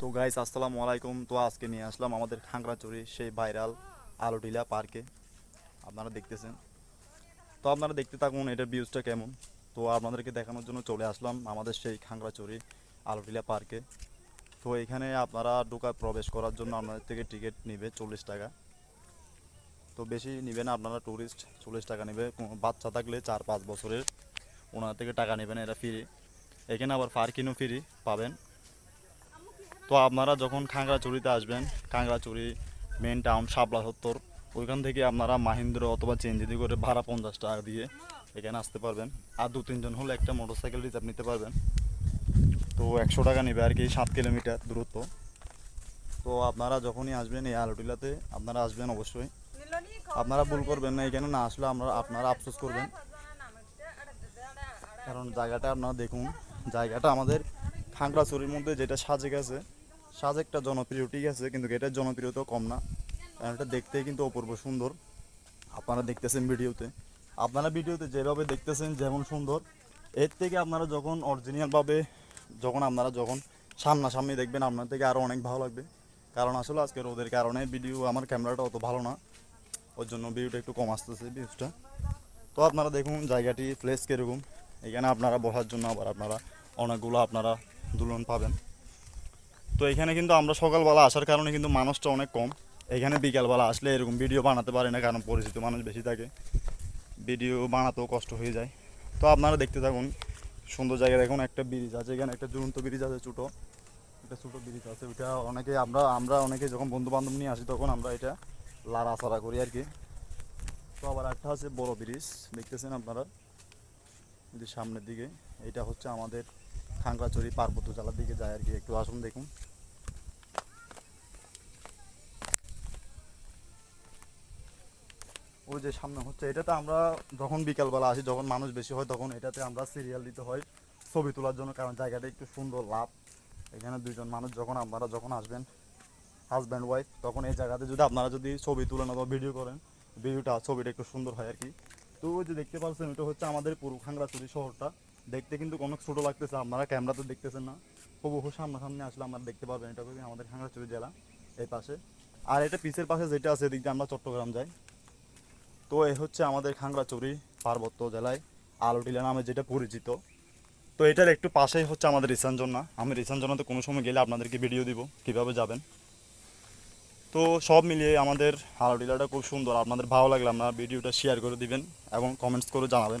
তো গাইস আসসালামু আলাইকুম। তো আজকে নিয়ে আসলাম আমাদের খাংড়াচুরি সেই ভাইরাল আলোটিলা পার্কে। আপনারা দেখতেছেন। তো আপনারা দেখতে থাকুন এটার ভিউজটা কেমন। তো আপনাদেরকে দেখানোর জন্য চলে আসলাম আমাদের সেই খাংড়াচুরি আলোটিলা পার্কে। তো এখানে আপনারা ঢোকা প্রবেশ করার জন্য আপনাদের থেকে টিকিট নেবে চল্লিশ টাকা। তো বেশি নেবে না, আপনারা ট্যুরিস্ট চল্লিশ টাকা নেবে। বাচ্চা থাকলে চার পাঁচ বছরের ওনার থেকে টাকা নেবেন, এটা ফ্রি এখানে আবার পার্কিংও ফ্রি পাবেন। তো আপনারা যখন খাগড়াছড়িতে আসবেন, খাগড়াছড়ি মেন টাউন শাপলা সত্তর, ওইখান থেকে আপনারা মাহিন্দ্র অথবা চেঞ্জিদি করে ভাড়া পঞ্চাশ টাকা দিয়ে এখানে আসতে পারবেন। আর দু, তিনজন হলে একটা মোটর সাইকেল রিজার্ভ নিতে পারবেন। তো একশো টাকা নেবে আর কি, সাত কিলোমিটার দূরত্ব। তো আপনারা যখনই আসবেন এই আলোটিলাতে, আপনারা আসবেন অবশ্যই। আপনারা ভুল করবেন না, এখানে না আসলে আমরা আপনারা আফসোস করবেন। কারণ জায়গাটা আপনারা দেখুন, জায়গাটা আমাদের খাগড়াছড়ির মধ্যে যেটা সাজেক আছে সাজেকটা জনপ্রিয়, ঠিক আছে, কিন্তু এটার জনপ্রিয়তাও কম না। কারণ এটা দেখতে কিন্তু অপূর্ব সুন্দর। আপনারা দেখতেছেন ভিডিওতে। আপনারা ভিডিওতে যেভাবে দেখতেছেন যেমন সুন্দর, এর থেকে আপনারা যখন অরিজিনালভাবে যখন আপনারা যখন সামনাসামনি দেখবেন, আপনার থেকে আরও অনেক ভালো লাগবে। কারণ আসলে আজকে রোদের কারণে ভিডিও আমার ক্যামেরাটা অত ভালো না। ওর জন্য ভিডিওটা একটু কম আসতেছে ভিউজটা তো আপনারা দেখুন জায়গাটি প্লেস কীরকম। এখানে আপনারা বসার জন্য আবার আপনারা অনেকগুলো আপনারা দুলন পাবেন। তো এখানে কিন্তু আমরা সকালবেলা আসার কারণে কিন্তু মানুষটা অনেক কম। এখানে বিকালবেলা আসলে এরকম ভিডিও বানাতে পারে না, কারণ পরিচিত মানুষ বেশি থাকে। ভিডিও বানাতেও কষ্ট হয়ে যায়। তো আপনারা দেখতে থাকুন, সুন্দর জায়গা দেখুন, একটা ব্রিজ আছে এখানে, একটা ঝুলন্ত ব্রিজ আছে, ছোটো। একটা ছোটো ব্রিজ আছে, ওইটা অনেকে আমরা আমরা অনেকে যখন বন্ধু বান্ধব নিয়ে আসি তখন আমরা এটা লাড়াছাড়া করি আর কি। তো আবার একটা আছে বড় ব্রিজ দেখতেছেন আপনারা? সামনের দিকে, এটা হচ্ছে আমাদের খাংড়াচড়ি পার্বত্য জেলার দিকে যায় আর কি, একটু আসুন দেখুন। ওই যে সামনে হচ্ছে, এটাতে আমরা যখন বিকালবেলা আসি, যখন মানুষ বেশি হয়, তখন এটাতে আমরা সিরিয়াল দিতে হয়, ছবি তোলার জন্য, কারণ জায়গাটা একটু সুন্দর লাভ। এখানে দুইজন মানুষ, যখন আপনারা যখন আসবেন হাজব্যান্ড ওয়াইফ তখন এই জায়গাতে যদি আপনারা যদি ছবি তুলেন অথবা ভিডিও করেন ভিডিওটা ছবিটা একটু সুন্দর হয় আর কি। তো ওই যে দেখতে পাচ্ছেন এটা হচ্ছে আমাদের পুরো খাংড়াছড়ি শহরটা। দেখতে কিন্তু অনেক ছোটো লাগতেছে, আপনারা ক্যামেরাতে দেখতেছেন না। হুবহু সামনাসামনি আসলে আপনারা দেখতে পারবেন। এটা হচ্ছে আমাদের খাংড়াছড়ি জেলা, এই পাশে। আর এটা পিসের পাশে যেটা আছে, এদিক দিয়ে আমরা চট্টগ্রাম যাই। তো এ হচ্ছে আমাদের খাংড়াছড়ি পার্বত্য জেলায় আলোটিলা নামে যেটা পরিচিত। তো এটার একটু পাশেই হচ্ছে আমাদের রিসানজনা আমি রিসানজনাতে কোনো সময় গেলে আপনাদেরকে ভিডিও দিব, কীভাবে যাবেন। তো সব মিলিয়ে আমাদের আলোটিলাটা খুব সুন্দর। আপনাদের ভালো লাগলে আপনারা ভিডিওটা শেয়ার করে দিবেন এবং কমেন্টস করে জানাবেন।